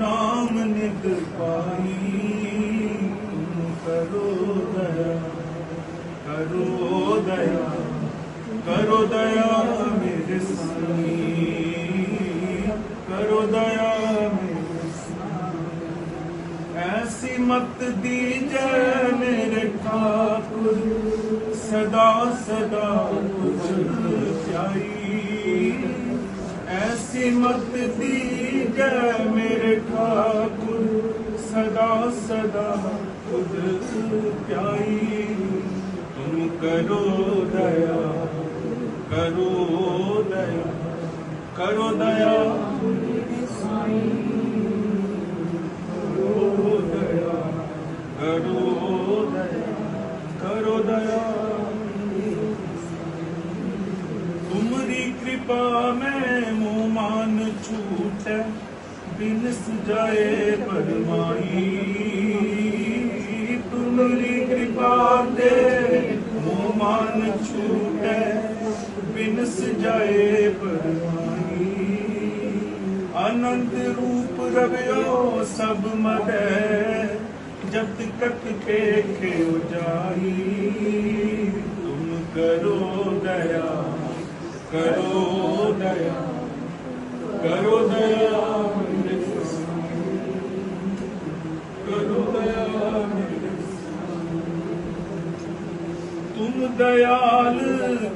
رام ند پائی تم کرو دیا کرو دیا کرو دیا میرے سنی، کرو دیا میرے سائی ایسی مت دی میرے ٹھاکر، صدا صدا کچھ چاہیے ایسی مت دی گئے میرے ٹھاکر، صدا صدا خود پیائی۔ تم کرو دیا کرو دیا کرو دیا۔ کرو دیا کرو دیا کرو دیا۔ کرپا میں مہ مان چھوٹ بن س جائے پر مائی تمری کرپا مہ مان چھوٹے بنس جائے پر مائی انت روپ رویو سب مدہ جب کت کے کھیو جائی تم دیال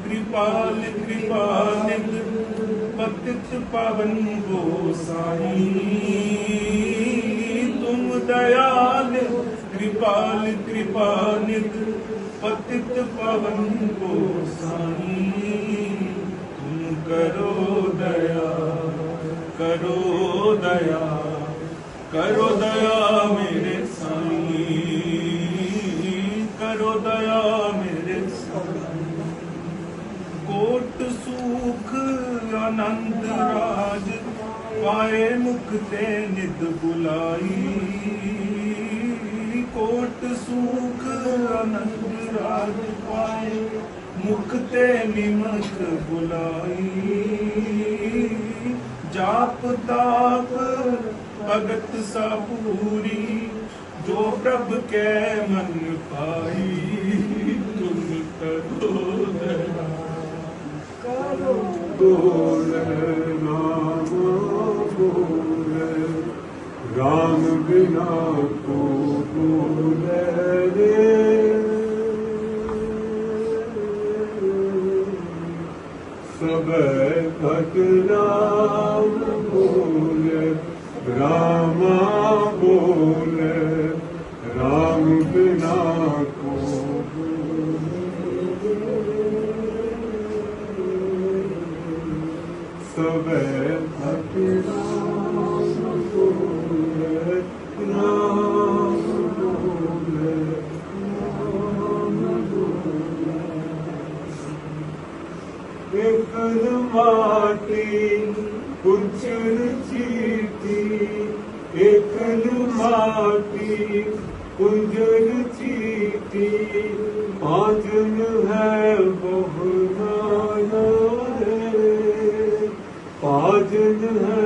کرپال کرپال پتت پاون گو سائی تم دیال کرپال کرپال پتت پاون گو سائی ਕਰੋ ਦਇਆ ਕਰੋ ਦਇਆ ਕਰੋ ਦਇਆ ਮੇਰੇ ਸਾਈਂ ਕਰੋ ਦਇਆ ਮੇਰੇ ਸਾਈਂ ਕੋਟ ਸੁਖ, ਆਨੰਦ ਰਾਜ, ਪਾਏ ਮੁਖ ਤੇ ਨਿਦ ਬੁਲਾਈ। ਕੋਟ ਸੁਖ, ਆਨੰਦ ਰਾਜ, ਪਾਏ مکتے نمک بلائی جاپ تاپ بگت سا پوری جو ڈب کے من پائی کر راما بولے رام بنا کو سب کچھ چیز ایک کی کنجرتی تھی پانچن ہے بہت پانچن ہے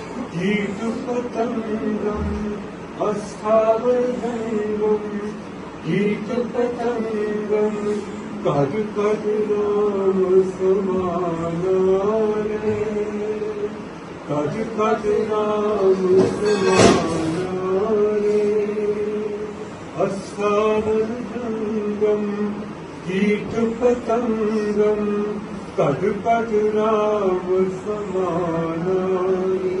گیت پتنگم اصحاب گیت پتنگم کر کر رام سمانا کر کر رام سمانا اصحاب گیت پتنگم کر کر رام سمانا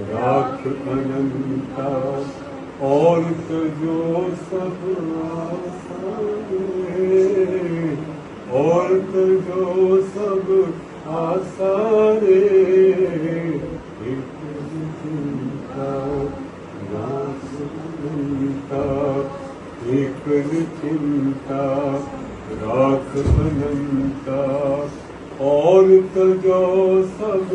راکھ اننتا اور تجو سپنا سارے اور تجو سب آسارے ایک چنتا راس انتا ایک چنتا راکھ اننتا اور تجو سب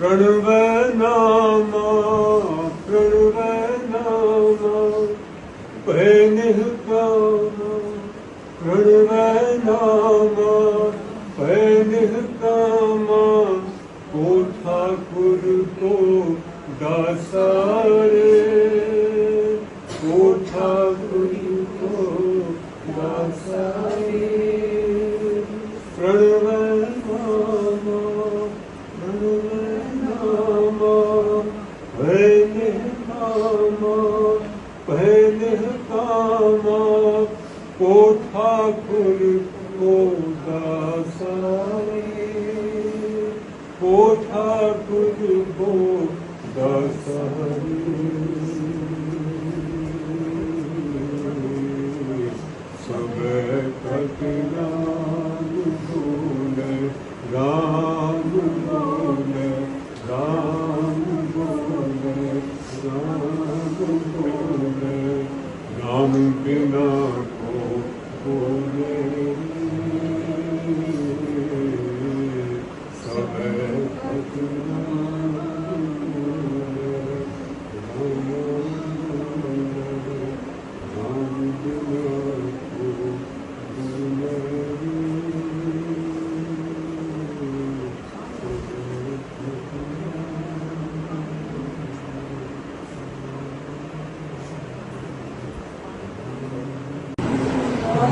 کنو نام کرام پہنکام کنویں نام پہن کاما کو ٹھاکر کو داس رے ٹھاکر کو دساری کوٹھا ٹھاکر کو دساری Swami Vinayak.